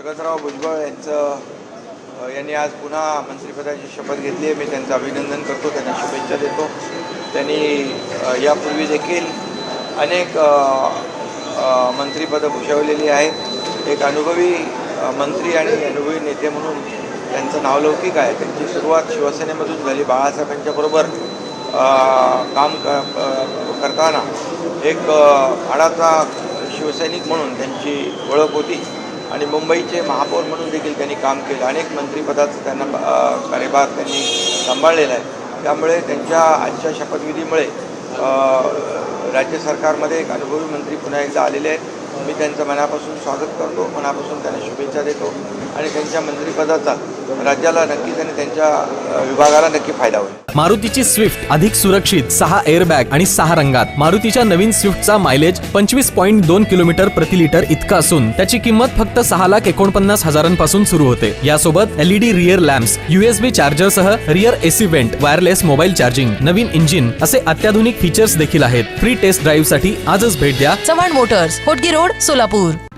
जगतराव भुजबळ यांचं यांनी आज पुन्हा मंत्रिपदाची शपथ घेतली आहे. मी त्यांचं अभिनंदन करतो त्यांना शुभेच्छा देतो. त्यांनी यापूर्वी देखील अनेक मंत्रिपदं भूषवलेली आहेत. एक अनुभवी मंत्री आणि अनुभवी नेते म्हणून त्यांचं नावलौकिक आहे. त्यांची सुरुवात शिवसेनेमधून झाली. बाळासाहेबांच्याबरोबर काम क करताना एक अ, शिवसैनिक म्हणून त्यांची ओळख होती. आणि मुंबईचे महापौर म्हणून देखील त्यांनी काम केलं. अनेक मंत्रिपदाचं त्यांना कार्यभार त्यांनी सांभाळलेला आहे. त्यामुळे त्यांच्या आजच्या शपथविधीमुळे राज्य सरकारमध्ये एक अनुभवी मंत्री पुन्हा एकदा आलेले आहेत. मी त्यांचं मनापासून स्वागत करतो मनापासून त्यांना शुभेच्छा देतो आणि त्यांच्या मंत्रिपदाचा राज्याला नक्कीच आणि त्यांच्या विभागाला नक्की फायदा होईल. मारुतीची स्विफ्ट अधिक सुरक्षित सहा एअरबॅग आणि सहा रंगात. मारुतीच्या नवीन स्विफ्टचा मायलेज पंचवीस पॉईंट दोन किलोमीटर प्रति लिटर इतका असून त्याची किंमत फक्त सहा लाख एकोणपन्नास हजारांपासून सुरू होते. यासोबत LED rear lamps USB charger सह rear AC vent wireless mobile charging नवीन इंजिन असे अत्याधुनिक फीचर्स देखील आहेत. फ्री टेस्ट ड्राईव्हसाठी आजच भेट द्या. Chavan motors Hotgi road Sulapur.